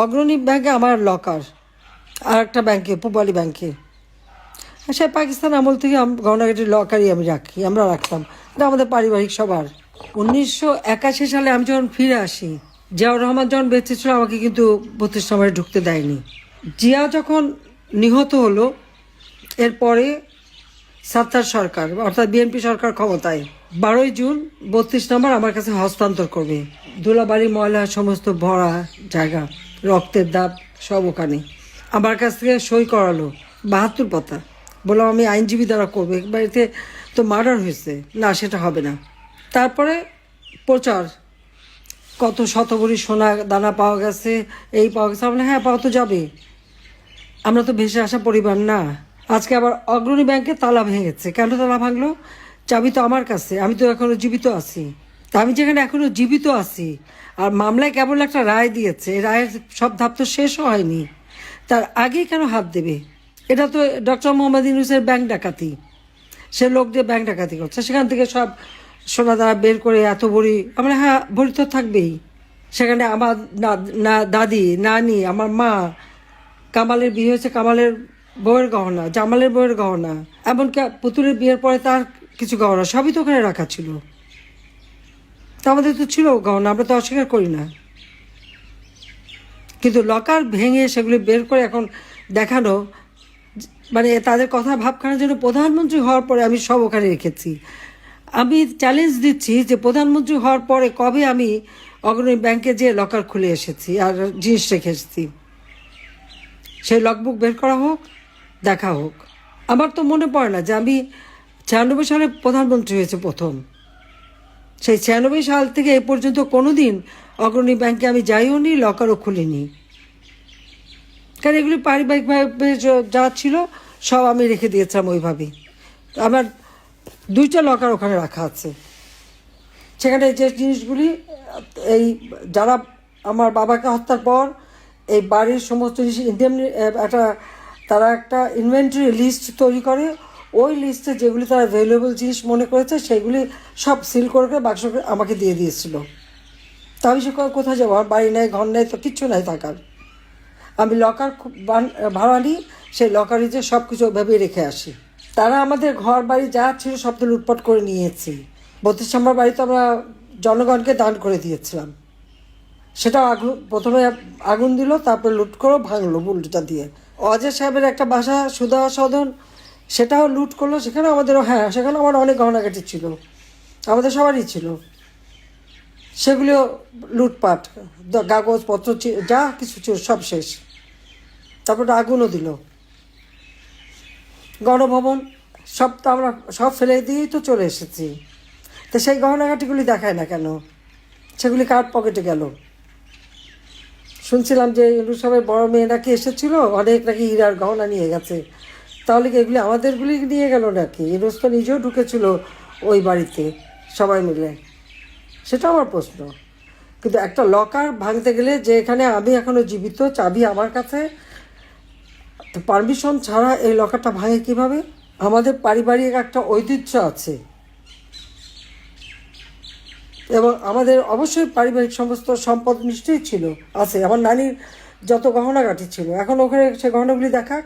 অগ্রণী ব্যাংকে আমার লকার আর একটা ব্যাংকে, পূবালী ব্যাংকে। সে পাকিস্তান আমল থেকে গহনাগাটির লকারই আমি রাখি, আমরা রাখতাম। এটা আমাদের পারিবারিক সবার। উনিশশো একাশি সালে আমি যখন ফিরে আসি, জিয়াউর রহমান যখন বেঁচে ছিল, আমাকে কিন্তু বত্রিশ নম্বরে ঢুকতে দেয়নি। জিয়া যখন নিহত হলো, এরপরে সাত্তার সরকার, অর্থাৎ বিএনপি সরকার ক্ষমতায়। বারোই জুন বত্রিশ নম্বর আমার কাছে হস্তান্তর করবে। দোলাবাড়ি, ময়লা, সমস্ত ভরা জায়গা, রক্তের দাগ সব ওখানে। আমার কাছ থেকে সই করালো বাহাত্তর পাতা। বললাম, আমি আইনজীবী দ্বারা করব বাড়িতে তো মার্ডার হয়েছে। না, সেটা হবে না। তারপরে প্রচার। কত শতবরী সোনা দানা পাওয়া গেছে, এই পাওয়া গেছে। আমরা হ্যাঁ পাওয়া তো যাবে। আমরা তো ভেসে আসা পরিবার না। আজকে আবার অগ্রণী ব্যাংকে তালা ভেঙেছে। কেন তালা ভাঙলো? চাবি তো আমার কাছে, আমি তো এখনও জীবিত আছি। তা আমি যেখানে এখনও জীবিত আছি, আর মামলায় কেবল একটা রায় দিয়েছে রায়ের সব ধাপ তো শেষও হয়নি। তার আগে কেন হাত দেবে? এটা তো ডক্টর মোহাম্মদ ইউনুসের ব্যাংক ডাকাতি। সে লোক দিয়ে ব্যাংক ডাকাতি করছে, সেখান থেকে সব সোনা দানা বের করে এত ভরি, আমরা হ্যাঁ ভরি তো থাকবেই। সেখানে আমার না, দাদি, নানি, আমার মা, কামালের বিয়ে হয়েছে, কামালের বউয়ের গহনা, জামালের বউয়ের গহনা, এমনকি পুতুলের বিয়ের পরে তার কিছু গহনা, সবই তো ওখানে রাখা ছিল। তা আমাদের তো ছিল গহনা, আমরা তো অস্বীকার করি না। কিন্তু লকার ভেঙে সেগুলি বের করে এখন দেখানো মানে তাদের কথা ভাবখানার জন্য প্রধানমন্ত্রী হওয়ার পরে আমি সব ওখানে রেখেছি। আমি চ্যালেঞ্জ দিচ্ছি যে প্রধানমন্ত্রী হওয়ার পরে কবে আমি অগ্রণী ব্যাংকে যে লকার খুলে এসেছি আর জিনিস রেখে এসেছি। সেই লগবুক বের করা হোক দেখা হোক। আমার তো মনে পড়ে না যে আমি ছিয়ানব্বই সালে প্রধানমন্ত্রী হয়েছে প্রথম। সেই ছিয়ানব্বই সাল থেকে এ পর্যন্ত কোনো দিন অগ্রণী ব্যাংকে আমি যাইও নি, লকারও খুলিনি। কারণ এগুলি পারিবারিকভাবে যা ছিল সব আমি রেখে দিয়েছিলাম ওইভাবেই। আমার দুইটা লকার ওখানে রাখা আছে। সেখানে যে জিনিসগুলি, এই যারা আমার বাবাকে হত্যার পর এই বাড়ির সমস্ত জিনিস ইন্ডিয়ান একটা তারা একটা ইনভেন্টরি লিস্ট তৈরি করে। ওই লিস্টে যেগুলি তারা ভ্যালুয়েবল জিনিস মনে করেছে, সেগুলি সব সিল করে করে বাক্স আমাকে দিয়ে দিয়েছিল। তা আমি সে কোথায় যাব? আমার বাড়ি নেই, ঘর নেই, তো কিচ্ছু নাই থাকার। আমি লকার খুব ভাড়া নিই সেই লকারে যে সব কিছু ওইভাবেই রেখে আসি। তারা আমাদের ঘর বাড়ি যা ছিল সব তো লুটপাট করে নিয়েছি। বত্রিশ নম্বর বাড়ি তো আমরা জনগণকে দান করে দিয়েছিলাম। সেটা আগুন, প্রথমে আগুন দিল, তারপরে লুট করে, ভাঙলো বুলটা দিয়ে। অজয় সাহেবের একটা বাসা সুধা সদন, সেটাও লুট করল। সেখানে আমাদেরও হ্যাঁ সেখানে আমার অনেক গহনাগাটি ছিল। আমাদের সবারই ছিল। সেগুলো লুটপাট কাগজপত্র যা কিছু ছিল, সব শেষ। তারপর আগুনও দিল। গণভবন, সব তো আমরা, সব ফেলে দিয়েই তো চলে এসেছি। তো সেই গহনাঘাটিগুলি দেখায় না কেন? সেগুলি কার পকেটে গেল? শুনছিলাম যে সাহেবের বড় মেয়ে নাকি এসেছিল, অনেক নাকি হীরার গহনা নিয়ে গেছে। তাহলে কি এগুলি আমাদেরগুলি নিয়ে গেল নাকি? ইনুস তো নিজেও ঢুকেছিল ওই বাড়িতে, সবাই মিলে। সেটা আমার প্রশ্ন। কিন্তু একটা লকার ভাঙতে গেলে যে এখানে আমি এখনও জীবিত, চাবি আমার কাছে পারমিশন ছাড়া এই লকারটা ভাঙে কীভাবে? আমাদের পারিবারিক একটা ঐতিহ্য আছে। এবং আমাদের অবশ্যই পারিবারিক সমস্ত সম্পদ নিশ্চয়ই ছিল। আছে, আমার নানির যত গহনাগাটি ছিল, এখন ওখানে সে গহনাগুলি দেখাক।